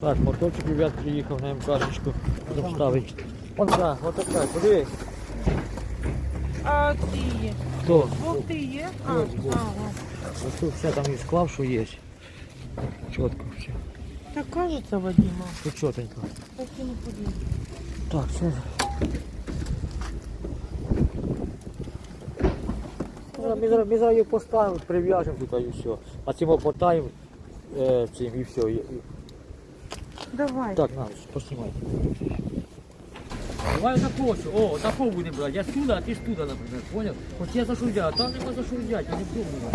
Так, моторчик ребят приїхав на МКшечку. Доставить. Он так, от така, куди? А ці є? Хто? Ти є? А, Ось, ось. Тут все там і склав, що є. Чітко все. Так кажеться, Вадима. Тут чотенько. Так і не подію. Так, все. Ми зараз, ми зараз їх поставимо, прив'яжемо тут і все. А цим обмотаємо е, цим і все. І- і- Давай. Так, на, поснімай. Давай такого, що- о, такого будемо брати. Я сюди, а ж туди, наприклад, поняв? От я за що взяв, там нема за що взяти, я не вдома.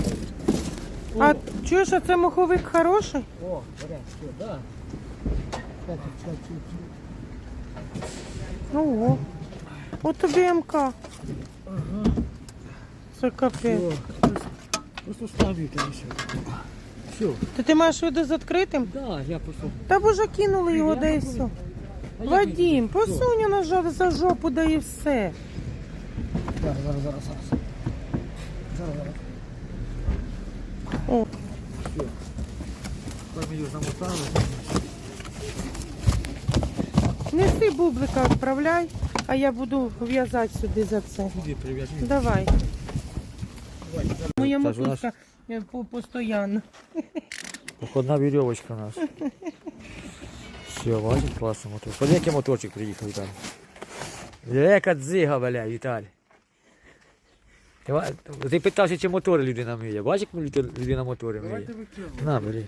А чуєш, а це маховик хороший? О, беремо, все, да. Так, так, так, Ого. От тобі МК. Це капець. Просто ставлю там все. Все, Ти, ти маєш виду з відкритим? да, я просто... Та б уже кинули його, да і все. А Вадим, їх- посунь його за, жопу, да і все. Зараз, зараз, зараз, зараз. Зараз, зараз. О. Все. Так його замотали. Неси бублика, відправляй, а я буду в'язати сюди за це. Куди прив'яжемо? Давай. Моя мотузка е, по- одна Походна веревочка у нас. Все, бачиш, классный мотор. Под який моторчик приїхав, Віталій. Яка дзига, бля, Віталій. Ти, питався, чи мотори людина миє. Бачиш, як людина мотори миє? На, бери.